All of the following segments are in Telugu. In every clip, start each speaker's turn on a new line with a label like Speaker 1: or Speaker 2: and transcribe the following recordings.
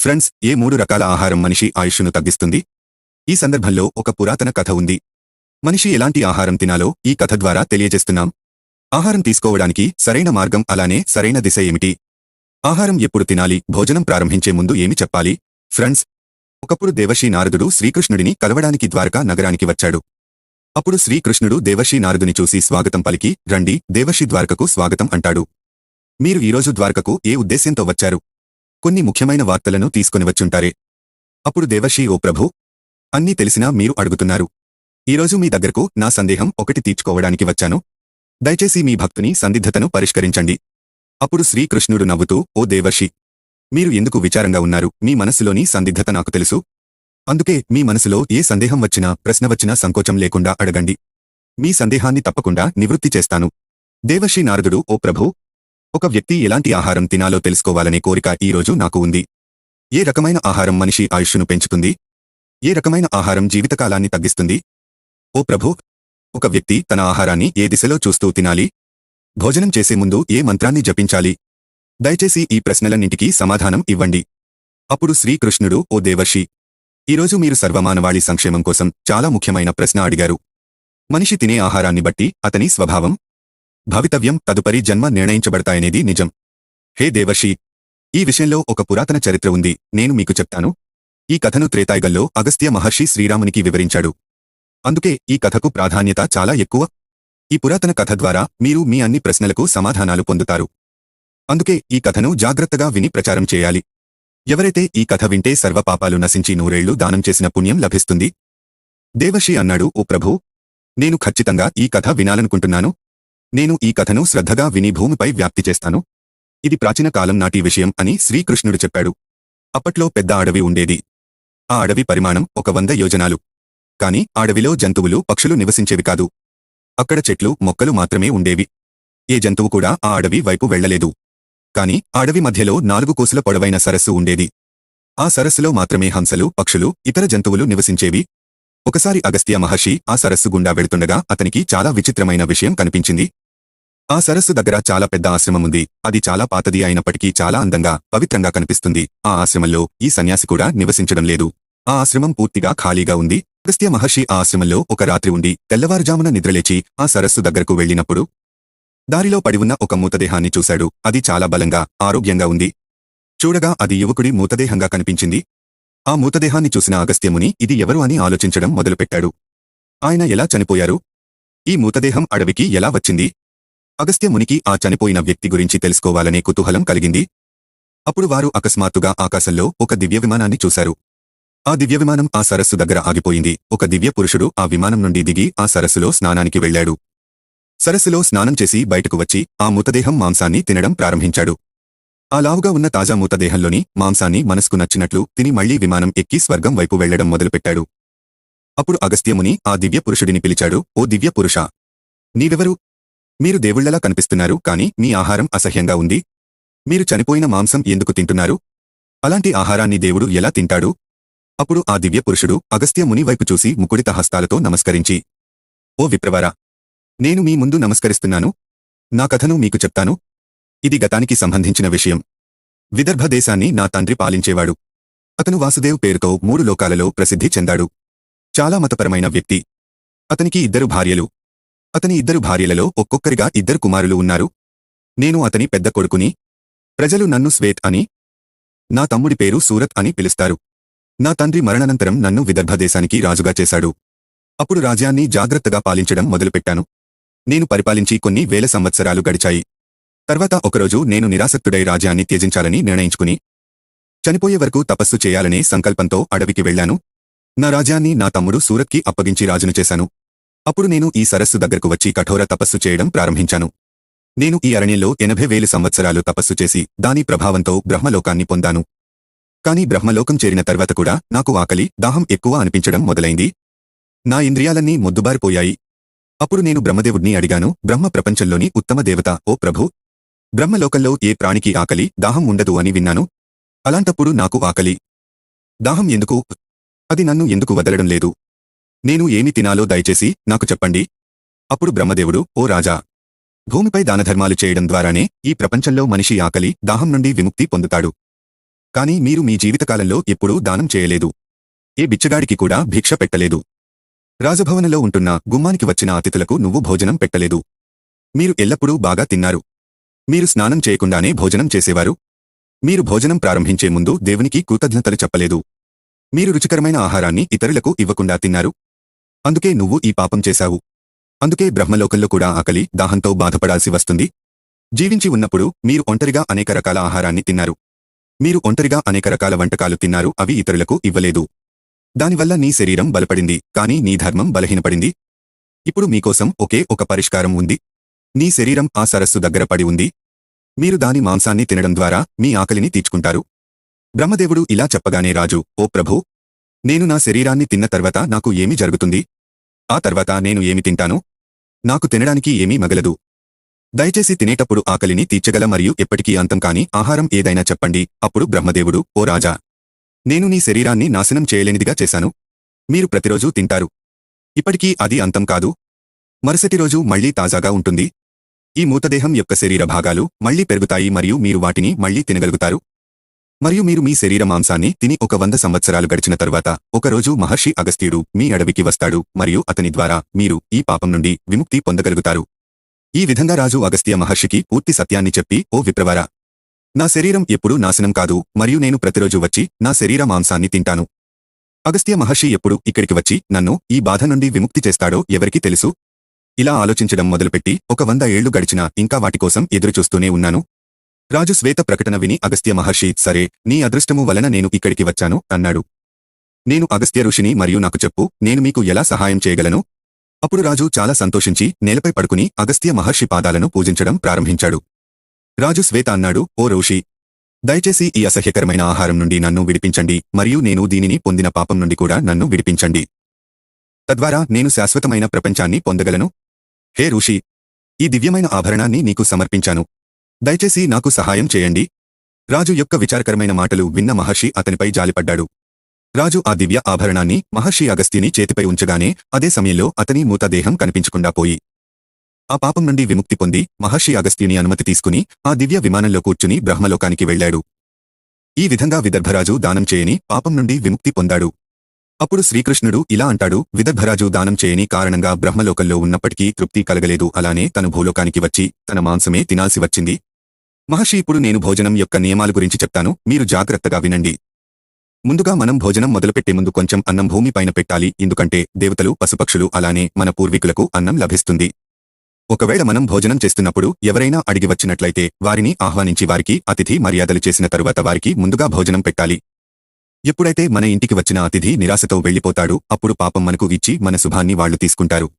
Speaker 1: ఫ్రెండ్స్ ఏ మూడు రకాల ఆహారం మనిషి ఆయుష్ను తగ్గిస్తుంది? ఈ సందర్భంలో ఒక పురాతన కథ ఉంది. మనిషి ఎలాంటి ఆహారం తినాలో ఈ కథ ద్వారా తెలియజేస్తున్నాం. ఆహారం తీసుకోవడానికి సరైన మార్గం అలానే సరైన దిశ ఏమిటి? ఆహారం ఎప్పుడు తినాలి? భోజనం ప్రారంభించే ముందు ఏమి చెప్పాలి? ఫ్రెండ్స్ ఒకప్పుడు దేవర్షి నారదుడు శ్రీకృష్ణుడిని కలవడానికి ద్వారకా నగరానికి వచ్చాడు. అప్పుడు శ్రీకృష్ణుడు దేవర్షి నారదుని చూసి స్వాగతం పలికి రండి దేవర్షి ద్వారకకు స్వాగతం అంటాడు. మీరు ఈరోజు ద్వారకకు ఏ ఉద్దేశ్యంతో వచ్చారు? కొన్ని ముఖ్యమైన వార్తలను తీసుకొనివచ్చుంటారే అప్పుడు దేవర్షి ఓ ప్రభు అన్నీ తెలిసినా మీరు అడుగుతున్నారు. ఈరోజు మీ దగ్గరకు నా సందేహం ఒకటి తీర్చుకోవడానికి వచ్చాను. దయచేసి మీ భక్తుని సందిగ్ధతను పరిష్కరించండి. అప్పుడు శ్రీకృష్ణుడు నవ్వుతూ ఓ దేవర్షి మీరు ఎందుకు విచారంగా ఉన్నారు? మీ మనస్సులోని సందిగ్ధత నాకు తెలుసు. అందుకే మీ మనసులో ఏ సందేహం వచ్చినా ప్రశ్న వచ్చినా సంకోచం లేకుండా అడగండి. మీ సందేహాన్ని తప్పకుండా నివృత్తి చేస్తాను. దేవర్షి నారదుడు ఓ ప్రభు ఒక వ్యక్తి ఎలాంటి ఆహారం తినాలో తెలుసుకోవాలనే కోరిక ఈరోజు నాకు ఉంది. ఏ రకమైన ఆహారం మనిషి ఆయుష్ను పెంచుతుంది? ఏ రకమైన ఆహారం జీవితకాలాన్ని తగ్గిస్తుంది? ఓ ప్రభు ఒక వ్యక్తి తన ఆహారాన్ని ఏ దిశలో చూస్తూ తినాలి? భోజనం చేసే ముందు ఏ మంత్రాన్ని జపించాలి? దయచేసి ఈ ప్రశ్నలన్నింటికీ సమాధానం ఇవ్వండి. అప్పుడు శ్రీకృష్ణుడు ఓ దేవర్షి ఈరోజు మీరు సర్వమానవాళి సంక్షేమం కోసం చాలా ముఖ్యమైన ప్రశ్న అడిగారు. మనిషి తినే ఆహారాన్ని బట్టి అతని స్వభావం భవితవ్యం తదుపరి జన్మ నిర్ణయించబడతాయనేది నిజం. హే దేవర్షి! ఈ విషయంలో ఒక పురాతన చరిత్ర ఉంది. నేను మీకు చెప్తాను. ఈ కథను త్రేతాయుగంలో అగస్త్య మహర్షి శ్రీరామునికి వివరించాడు. అందుకే ఈ కథకు ప్రాధాన్యత చాలా ఎక్కువ. ఈ పురాతన కథ ద్వారా మీరు మీ అన్ని ప్రశ్నలకు సమాధానాలు పొందుతారు. అందుకే ఈ కథను జాగ్రత్తగా విని ప్రచారం చేయాలి. ఎవరైతే ఈ కథ వింటే సర్వపాపాలు నశించి నూరేళ్ళు దానం చేసిన పుణ్యం లభిస్తుంది? దేవశి అన్నాడు ఓ ప్రభూ! నేను ఖచ్చితంగా ఈ కథ వినాలనుకుంటున్నాను. నేను ఈ కథను శ్రద్ధగా విని భూమిపై వ్యాప్తి చేస్తాను. ఇది ప్రాచీన కాలం నాటి విషయం అని శ్రీకృష్ణుడు చెప్పాడు. అప్పట్లో పెద్ద అడవి ఉండేది. ఆ అడవి పరిమాణం ఒక వంద యోజనాలు. కాని అడవిలో జంతువులు పక్షులు నివసించేవి కాదు. అక్కడ చెట్లు మొక్కలు మాత్రమే ఉండేవి. ఏ జంతువు కూడా ఆ అడవి వైపు వెళ్ళలేదు కాని అడవి మధ్యలో నాలుగు కోసుల పొడవైన సరస్సు ఉండేది. ఆ సరస్సులో మాత్రమే హంసలు పక్షులు ఇతర జంతువులు నివసించేవి. ఒకసారి అగస్త్య మహర్షి ఆ సరస్సు గుండా వెళుతుండగా అతనికి చాలా విచిత్రమైన విషయం కనిపించింది. ఆ సరస్సు దగ్గర చాలా పెద్ద ఆశ్రమముంది అది చాలా పాతది అయినప్పటికీ చాలా అందంగా పవిత్రంగా కనిపిస్తుంది. ఆ ఆశ్రమంలో ఈ సన్యాసి కూడా నివసించడం లేదు. ఆ ఆశ్రమం పూర్తిగా ఖాళీగా ఉంది. అగస్త్య మహర్షి ఆ ఆశ్రమంలో ఒక రాత్రి ఉండి తెల్లవారుజామున నిద్రలేచి ఆ సరస్సు దగ్గరకు వెళ్ళినప్పుడు దారిలో పడి ఉన్న ఒక మూతదేహాన్ని చూశాడు. అది చాలా బలంగా ఆరోగ్యంగా ఉంది. చూడగా అది యువకుడి మూతదేహంగా కనిపించింది. ఆ మూతదేహాన్ని చూసిన అగస్త్యముని ఇది ఎవరు? అని ఆలోచించడం మొదలుపెట్టాడు. ఆయన ఎలా చనిపోయారు? ఈ మూతదేహం అడవికి ఎలా వచ్చింది? అగస్త్యమునికి ఆ చనిపోయిన వ్యక్తి గురించి తెలుసుకోవాలనే కుతూహలం కలిగింది. అప్పుడు వారు అకస్మాత్తుగా ఆకాశంలో ఒక దివ్య విమానాన్ని చూశారు. ఆ దివ్య విమానం ఆ సరస్సు దగ్గర ఆగిపోయింది. ఒక దివ్య పురుషుడు ఆ విమానం నుండి దిగి ఆ సరస్సులో స్నానానికి వెళ్ళాడు. సరస్సులో స్నానం చేసి బయటకు వచ్చి ఆ మృతదేహం మాంసాన్ని తినడం ప్రారంభించాడు. ఆ లావుగా ఉన్న తాజా మృతదేహంలోని మాంసాన్ని మనసుకు నచ్చినట్లు తిని మళ్ళీ విమానం ఎక్కి స్వర్గం వైపు వెళ్ళడం మొదలుపెట్టాడు. అప్పుడు అగస్త్యముని ఆ దివ్య పురుషుడిని పిలిచాడు ఓ దివ్య పురుష నీవెవరు? మీరు దేవుళ్ళలా కనిపిస్తున్నారు కాని మీ ఆహారం అసహ్యంగా ఉంది. మీరు చనిపోయిన మాంసం ఎందుకు తింటున్నారు? అలాంటి ఆహారాన్ని దేవుడు ఎలా తింటాడు? అప్పుడు ఆ దివ్య పురుషుడు అగస్త్యముని వైపు చూసి ముకుడిత హస్తాలతో నమస్కరించి ఓ విప్రవారా నేను మీ ముందు నమస్కరిస్తున్నాను. నా కథను మీకు చెప్తాను. ఇది గతానికి సంబంధించిన విషయం. విదర్భ దేశాన్ని నా తండ్రి పాలించేవాడు. అతను వాసుదేవ్ పేరుతో మూడు లోకాలలో ప్రసిద్ధి చెందాడు. చాలా మతపరమైన వ్యక్తి. అతనికి ఇద్దరు భార్యలు. అతని ఇద్దరు భార్యలలో ఒక్కొక్కరిగా ఇద్దరు కుమారులు ఉన్నారు. నేను అతని పెద్ద కొడుకుని ప్రజలు నన్ను స్వేత్ అని నా తమ్ముడి పేరు సూరత్ అని పిలుస్తారు. నా తండ్రి మరణానంతరం నన్ను విదర్భ దేశానికి రాజుగా చేశాడు. అప్పుడు రాజ్యాన్ని జాగ్రత్తగా పాలించడం మొదలుపెట్టాను. నేను పరిపాలించి కొన్ని వేల సంవత్సరాలు గడిచాయి. తర్వాత ఒకరోజు నేను నిరాసక్తుడై రాజ్యాన్ని త్యజించాలని నిర్ణయించుకుని చనిపోయే వరకు తపస్సు చేయాలనే సంకల్పంతో అడవికి వెళ్ళాను నా రాజ్యాన్ని నా తమ్ముడు సూరత్కి అప్పగించి రాజును చేశాను. అప్పుడు నేను ఈ సరస్సు దగ్గరకు వచ్చి కఠోర తపస్సు చేయడం ప్రారంభించాను. నేను ఈ అరణ్యంలో ఎనభై వేలు సంవత్సరాలు తపస్సు చేసి దాని ప్రభావంతో బ్రహ్మలోకాన్ని పొందాను. కాని బ్రహ్మలోకం చేరిన తర్వాత కూడా నాకు ఆకలి దాహం ఎక్కువ అనిపించడం మొదలైంది. నా ఇంద్రియాలన్నీ మొద్దుబారిపోయాయి. అప్పుడు నేను బ్రహ్మదేవుడిని అడిగాను బ్రహ్మ ప్రపంచంలోని ఉత్తమ దేవత ఓ ప్రభు! బ్రహ్మలోకంలో ఏ ప్రాణికి ఆకలి దాహం ఉండదు అని విన్నాను. అలాంటప్పుడు నాకు ఆకలి దాహం ఎందుకు? అది నన్ను ఎందుకు వదలడం లేదు? నేను ఏమి తినాలో దయచేసి నాకు చెప్పండి. అప్పుడు బ్రహ్మదేవుడు ఓ రాజా! భూమిపై దానధర్మాలు చేయడం ద్వారానే ఈ ప్రపంచంలో మనిషి ఆకలి దాహం నుండి విముక్తి పొందుతాడు. కాని మీరు మీ జీవితకాలంలో ఎప్పుడూ దానం చేయలేదు. ఏ బిచ్చగాడికి కూడా భిక్ష పెట్టలేదు. రాజభవనంలో ఉంటున్న గుమ్మానికి వచ్చిన అతిథులకు నువ్వు భోజనం పెట్టలేదు. మీరు ఎల్లప్పుడూ బాగా తిన్నారు. మీరు స్నానం చేయకుండానే భోజనం చేసేవారు. మీరు భోజనం ప్రారంభించే ముందు దేవునికి కృతజ్ఞతలు చెప్పలేదు. మీరు రుచికరమైన ఆహారాన్ని ఇతరులకు ఇవ్వకుండా తిన్నారు. అందుకే నువ్వు ఈ పాపం చేశావు. అందుకే బ్రహ్మలోకంలో కూడా ఆకలి దాహంతో బాధపడాల్సి వస్తుంది. జీవించి ఉన్నప్పుడు మీరు ఒంటరిగా అనేక రకాల ఆహారాన్ని తిన్నారు. మీరు ఒంటరిగా అనేక రకాల వంటకాలు తిన్నారు అవి ఇతరులకు ఇవ్వలేదు. దానివల్ల నీ శరీరం బలపడింది కానీ నీ ధర్మం బలహీనపడింది. ఇప్పుడు మీకోసం ఒకే ఒక పరిష్కారం ఉంది. నీ శరీరం ఆ సరస్సు దగ్గర పడి ఉంది. మీరు దాని మాంసాన్ని తినడం ద్వారా మీ ఆకలిని తీర్చుకుంటారు. బ్రహ్మదేవుడు ఇలా చెప్పగానే రాజు ఓ ప్రభూ నేను నా శరీరాన్ని తిన్న తర్వాత నాకు ఏమి జరుగుతుంది? ఆ తర్వాత నేను ఏమి తింటాను? నాకు తినడానికి ఏమీ మగలదు. దయచేసి తినేటప్పుడు ఆకలిని తీర్చగల మరియు ఎప్పటికీ అంతం కాని ఆహారం ఏదైనా చెప్పండి. అప్పుడు బ్రహ్మదేవుడు ఓ రాజా! నేను నీ శరీరాన్ని నాశనం చేయలేనిదిగా చేశాను. మీరు ప్రతిరోజూ తింటారు. ఇప్పటికీ అది అంతం కాదు. మరుసటి రోజు మళ్ళీ తాజాగా ఉంటుంది. ఈ మూతదేహం యొక్క శరీర భాగాలు మళ్ళీ పెరుగుతాయి మరియు మీరు వాటిని మళ్ళీ తినగలుగుతారు. మరియు మీరు మీ శరీర మాంసాన్ని తిని ఒక వంద సంవత్సరాలు గడిచిన తరువాత ఒకరోజు మహర్షి అగస్త్యుడు మీ అడవికి వస్తాడు మరియు అతని ద్వారా మీరు ఈ పాపం నుండి విముక్తి పొందగలుగుతారు. ఈ విధంగా రాజు అగస్త్య మహర్షికి పూర్తి సత్యాన్ని చెప్పి ఓ విప్రవరా! నా శరీరం ఎప్పుడూ నాశనం కాదు మరియు నేను ప్రతిరోజు వచ్చి నా శరీర మాంసాన్ని తింటాను. అగస్త్య మహర్షి ఎప్పుడు ఇక్కడికి వచ్చి నన్ను ఈ బాధ నుండి విముక్తి చేస్తాడో ఎవరికి తెలుసు ఇలా ఆలోచించడం మొదలుపెట్టి ఒక వంద ఏళ్ళు గడిచినా ఇంకా వాటికోసం ఎదురుచూస్తూనే ఉన్నాను. రాజు శ్వేత ప్రకటన విని అగస్త్య మహర్షి సరే నీ అదృష్టము వలన నేను ఇక్కడికి వచ్చాను అన్నాడు. నేను అగస్త్య ఋషిని మరియు నాకు చెప్పు నేను మీకు ఎలా సహాయం చేయగలను? అప్పుడు రాజు చాలా సంతోషించి నేలపై పడుకుని అగస్త్య మహర్షి పాదాలను పూజించడం ప్రారంభించాడు. రాజు శ్వేత అన్నాడు ఓ ఋషి దయచేసి ఈ అసహ్యకరమైన ఆహారం నుండి నన్ను విడిపించండి మరియు నేను దీనిని పొందిన పాపం నుండి కూడా నన్ను విడిపించండి. తద్వారా నేను శాశ్వతమైన ప్రపంచాన్ని పొందగలను? హే ఋషి ఈ దివ్యమైన ఆభరణాన్ని నీకు సమర్పించాను. దయచేసి నాకు సహాయం చేయండి. రాజు యొక్క విచారకరమైన మాటలు విన్న మహర్షి అతనిపై జాలిపడ్డాడు. రాజు ఆ దివ్య ఆభరణాన్ని మహర్షి అగస్తిని చేతిపై ఉంచగానే అదే సమయంలో అతని మూతదేహం కనిపించకుండా పోయి. ఆ పాపం నుండి విముక్తి పొంది మహర్షి అగస్తిని అనుమతి తీసుకుని ఆ దివ్య విమానంలో కూర్చుని బ్రహ్మలోకానికి వెళ్ళాడు. ఈ విధంగా విదర్భరాజు దానం చేయని పాపం నుండి విముక్తి పొందాడు. అప్పుడు శ్రీకృష్ణుడు ఇలా అంటాడు విదర్భరాజు దానం చేయని కారణంగా బ్రహ్మలోకంలో ఉన్నప్పటికీ తృప్తి కలగలేదు. అలానే తన భూలోకానికి వచ్చి తన మాంసమే తినాల్సి వచ్చింది. మహర్షి ఇప్పుడు నేను భోజనం యొక్క నియమాల గురించి చెప్తాను. మీరు జాగ్రత్తగా వినండి. ముందుగా మనం భోజనం మొదలుపెట్టే ముందు కొంచెం అన్నం భూమిపైన పెట్టాలి. ఎందుకంటే దేవతలు పశుపక్షులు అలానే మన పూర్వీకులకు అన్నం లభిస్తుంది. ఒకవేళ మనం భోజనం చేస్తున్నప్పుడు ఎవరైనా అడిగి వచ్చినట్లయితే వారిని ఆహ్వానించి వారికి అతిథి మర్యాదలు చేసిన తరువాత వారికి ముందుగా భోజనం పెట్టాలి. ఎప్పుడైతే మన ఇంటికి వచ్చిన అతిథి నిరాశతో వెళ్ళిపోతాడు అప్పుడు పాపం మనకు ఇచ్చి మన శుభాన్ని వాళ్ళు తీసుకుంటారు.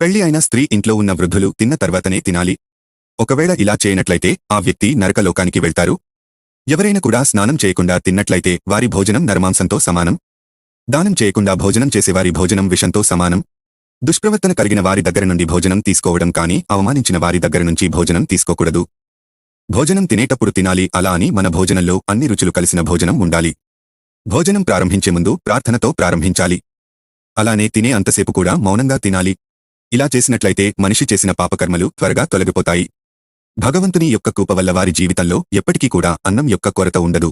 Speaker 1: పెళ్ళి అయిన స్త్రీ ఇంట్లో ఉన్న వృద్ధులు తిన్న తర్వాతనే తినాలి. ఒకవేళ ఇలా చేయనట్లయితే ఆ వ్యక్తి నరకలోకానికి వెళ్తారు? ఎవరైనా కూడా స్నానం చేయకుండా తిన్నట్లయితే వారి భోజనం నరమాంసంతో సమానం? దానం చేయకుండా భోజనం చేసేవారి భోజనం విషంతో సమానం? దుష్ప్రవర్తన కలిగిన వారి దగ్గర నుండి భోజనం తీసుకోవడం కానీ అవమానించిన వారి దగ్గర నుంచి భోజనం తీసుకోకూడదు. భోజనం తినేటప్పుడు తినాలి అలా అని మన భోజనంలో అన్ని రుచులు కలిసిన భోజనం ఉండాలి. భోజనం ప్రారంభించే ముందు ప్రార్థనతో ప్రారంభించాలి. అలానే తినే అంతసేపు కూడా మౌనంగా తినాలి. ఇలా చేసినట్లయితే మనిషి చేసిన పాపకర్మలు త్వరగా తొలగిపోతాయి. భగవంతుని యొక్క కృప వల్ల వారి జీవితంలో ఎప్పటికీ కూడా అన్నం యొక్క కొరత ఉండదు.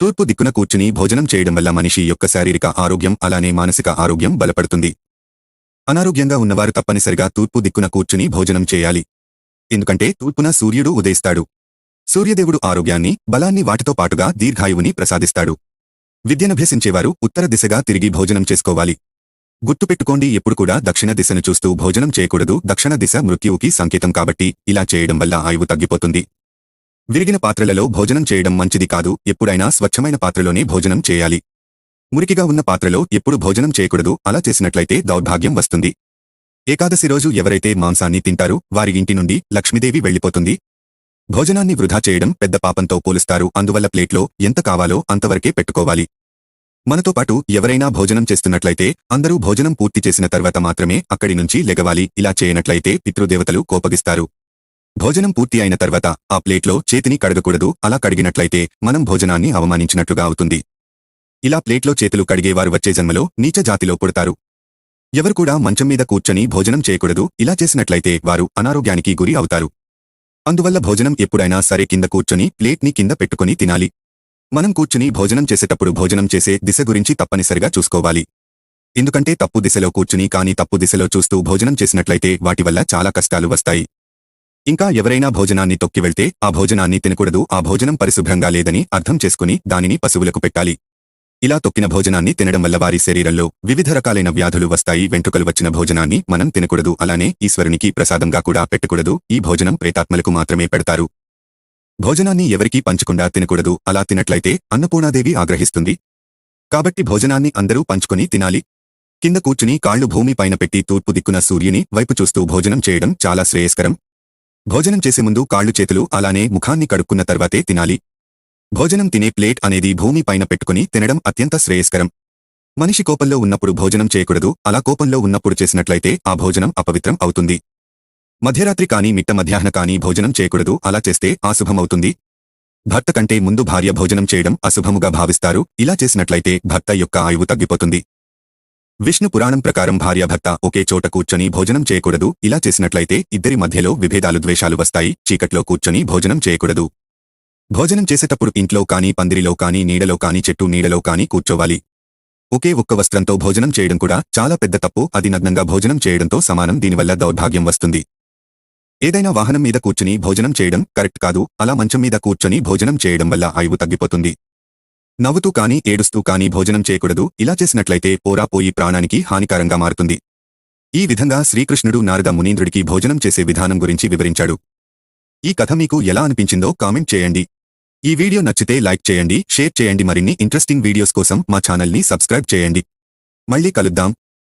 Speaker 1: తూర్పు దిక్కున కూర్చుని భోజనం చేయడం వల్ల మనిషి యొక్క శారీరక ఆరోగ్యం అలానే మానసిక ఆరోగ్యం బలపడుతుంది. అనారోగ్యంగా ఉన్నవారు తప్పనిసరిగా తూర్పు దిక్కున కూర్చుని భోజనం చేయాలి. ఎందుకంటే తూర్పున సూర్యుడు ఉదయిస్తాడు. సూర్యదేవుడు ఆరోగ్యాన్ని బలాన్ని వాటితో పాటుగా దీర్ఘాయువుని ప్రసాదిస్తాడు. విద్యనభ్యసించేవారు ఉత్తర దిశగా తిరిగి భోజనం చేసుకోవాలి. గుర్తుపెట్టుకోండి ఎప్పుడు కూడా దక్షిణ దిశను చూస్తూ భోజనం చేయకూడదు. దక్షిణ దిశ మృత్యువుకి సంకేతం కాబట్టి ఇలా చేయడం వల్ల ఆయువు తగ్గిపోతుంది. విరిగిన పాత్రలలో భోజనం చేయడం మంచిది కాదు. ఎప్పుడైనా స్వచ్ఛమైన పాత్రలోనే భోజనం చేయాలి. మురికిగా ఉన్న పాత్రలో ఎప్పుడు భోజనం చేయకూడదు. అలా చేసినట్లయితే దౌర్భాగ్యం వస్తుంది. ఏకాదశి రోజు ఎవరైతే మాంసాన్ని తింటారో వారి ఇంటి నుండి లక్ష్మీదేవి వెళ్ళిపోతుంది భోజనాన్ని వృధా చేయడం పెద్ద పాపంతో పోలుస్తారు. అందువల్ల ప్లేట్లో ఎంత కావాలో అంతవరకే పెట్టుకోవాలి. మనతో పాటు ఎవరైనా భోజనం చేస్తున్నట్లయితే అందరూ భోజనం పూర్తి చేసిన తర్వాత మాత్రమే అక్కడి నుంచి లెగవాలి. ఇలా చేయనట్లయితే పితృదేవతలు కోపగిస్తారు. భోజనం పూర్తి అయిన తర్వాత ఆ ప్లేట్లో చేతిని కడగకూడదు. అలా కడిగినట్లయితే మనం భోజనాన్ని అవమానించినట్లుగా అవుతుంది. ఇలా ప్లేట్లో చేతులు కడిగేవారు వచ్చే జన్మలో నీచ జాతిలో పుడతారు. ఎవరు కూడా మంచం మీద కూర్చొని భోజనం చేయకూడదు. ఇలా చేసినట్లయితే వారు అనారోగ్యానికి గురి అవుతారు. అందువల్ల భోజనం ఎప్పుడైనా సరే కింద కూర్చొని ప్లేట్ని కింద పెట్టుకొని తినాలి. మనం కూర్చుని భోజనం చేసేటప్పుడు భోజనం చేసే దిశ గురించి తప్పనిసరిగా చూసుకోవాలి. ఎందుకంటే తప్పు దిశలో కూర్చుని కానీ తప్పు దిశలో చూస్తూ భోజనం చేసినట్లయితే వాటి వల్ల చాలా కష్టాలు వస్తాయి. ఇంకా ఎవరైనా భోజనాన్ని తొక్కి వెళ్తే ఆ భోజనాన్ని తినకూడదు ఆ భోజనం పరిశుభ్రంగా లేదని అర్థం చేసుకుని దానిని పశువులకు పెట్టాలి. ఇలా తొక్కిన భోజనాన్ని తినడం వల్ల వారి శరీరంలో వివిధ రకాలైన వ్యాధులు వస్తాయి వెంట్రుకలు వచ్చిన భోజనాన్ని మనం తినకూడదు అలానే ఈశ్వరునికి ప్రసాదంగా కూడా పెట్టకూడదు ఈ భోజనం ప్రేతాత్మలకు మాత్రమే పెడతారు. భోజనాన్ని ఎవరికీ పంచకుండా తినకూడదు. అలా తినట్లయితే అన్నపూర్ణాదేవి ఆగ్రహిస్తుంది. కాబట్టి భోజనాన్ని అందరూ పంచుకొని తినాలి. కింద కూర్చుని కాళ్ళు భూమి పైన పెట్టి తూర్పు దిక్కున సూర్యుని వైపు చూస్తూ భోజనం చేయడం చాలా శ్రేయస్కరం. భోజనం చేసే ముందు కాళ్ళు చేతులు అలానే ముఖాన్ని కడుక్కున్న తర్వాతే తినాలి. భోజనం తినే ప్లేట్ అనేది భూమి పైన పెట్టుకుని తినడం అత్యంత శ్రేయస్కరం. మనిషి కోపంలో ఉన్నప్పుడు భోజనం చేయకూడదు. అలా కోపంలో ఉన్నప్పుడు చేసినట్లయితే ఆ భోజనం అపవిత్రం అవుతుంది. మధ్యరాత్రి కానీ మిట్ట మధ్యాహ్న కానీ భోజనం చేయకూడదు. అలా చేస్తే అశుభమవుతుంది. భర్త కంటే ముందు భార్య భోజనం చేయడం అశుభముగా భావిస్తారు. ఇలా చేసినట్లయితే భర్త యొక్క ఆయువు తగ్గిపోతుంది. విష్ణు పురాణం ప్రకారం భార్యాభర్త ఒకే చోట కూర్చొని భోజనం చేయకూడదు. ఇలా చేసినట్లయితే ఇద్దరి మధ్యలో విభేదాలు ద్వేషాలు వస్తాయి. చీకట్లో కూర్చొని భోజనం చేయకూడదు. భోజనం చేసేటప్పుడు ఇంట్లో కానీ పందిరిలో కానీ నీడలో కానీ చెట్టు నీడలో కానీ కూర్చోవాలి. ఒకే ఒక్క వస్త్రంతో భోజనం చేయడం కూడా చాలా పెద్ద తప్పు. అది నగ్నంగా భోజనం చేయడంతో సమానం. దీనివల్ల దౌర్భాగ్యం వస్తుంది. ఏదైనా వాహనం మీద కూర్చుని భోజనం చేయడం కరెక్ట్ కాదు. అలా మంచం మీద కూర్చొని భోజనం చేయడం వల్ల ఆయువు తగ్గిపోతుంది. నవ్వుతూ కానీ ఏడుస్తూ కానీ భోజనం చేయకూడదు. ఇలా చేసినట్లయితే పోరాపోయి ప్రాణానికి హానికరంగా మారుతుంది. ఈ విధంగా శ్రీకృష్ణుడు నారద మునీంద్రుడికి భోజనం చేసే విధానం గురించి వివరించాడు. ఈ కథ మీకు ఎలా అనిపించిందో కామెంట్ చేయండి. ఈ వీడియో నచ్చితే లైక్ చేయండి షేర్ చేయండి. మరిన్ని ఇంట్రెస్టింగ్ వీడియోస్ కోసం మా ఛానల్ని సబ్స్క్రైబ్ చేయండి. మళ్ళీ కలుద్దాం.